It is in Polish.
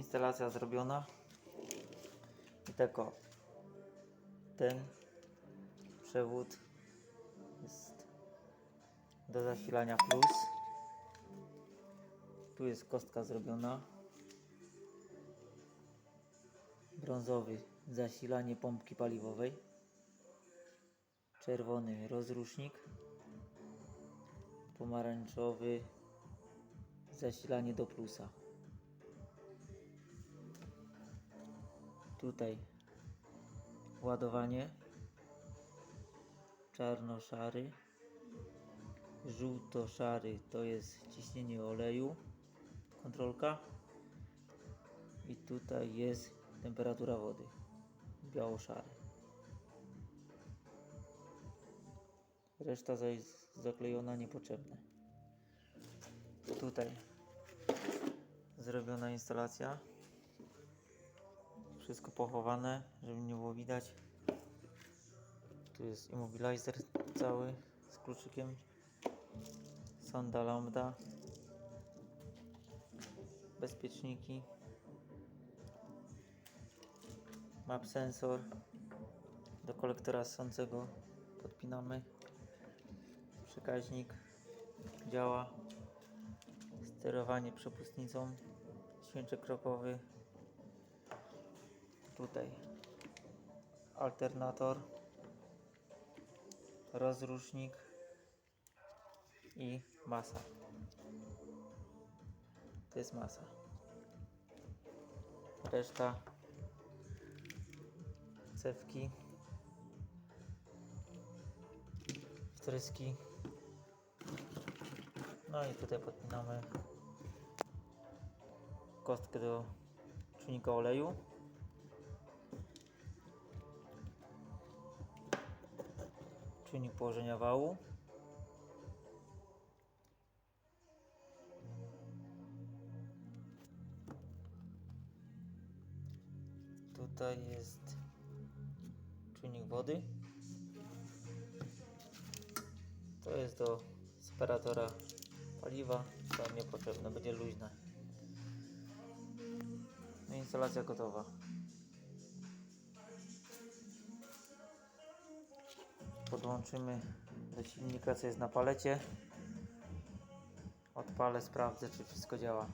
Instalacja zrobiona. I tak o. Ten przewód jest do zasilania plus. Tu jest kostka zrobiona. Brązowy zasilanie pompki paliwowej. Czerwony rozrusznik. Pomarańczowy zasilanie do plusa. Tutaj ładowanie. Czarno-szary. Żółto-szary to jest ciśnienie oleju. Kontrolka. I tutaj jest temperatura wody. Biało-szary. Reszta jest zaklejona niepotrzebne tutaj zrobiona instalacja wszystko pochowane, żeby nie było widać. Tu jest immobilizer cały z kluczykiem. Sonda lambda. Bezpieczniki. Map sensor. Do kolektora ssącego podpinamy. Przekaźnik działa. Sterowanie przepustnicą. Święczek krokowy tutaj. Alternator rozrusznik i masa. To jest masa. Reszta cewki wtryski. No i tutaj podpinamy kostkę do czujnika oleju czujnik położenia wału. Tutaj jest czujnik wody. To jest do separatora paliwa, to niepotrzebne, będzie luźne. No instalacja gotowa. Podłączymy do silnika co jest na palecie. Odpalę, sprawdzę czy wszystko działa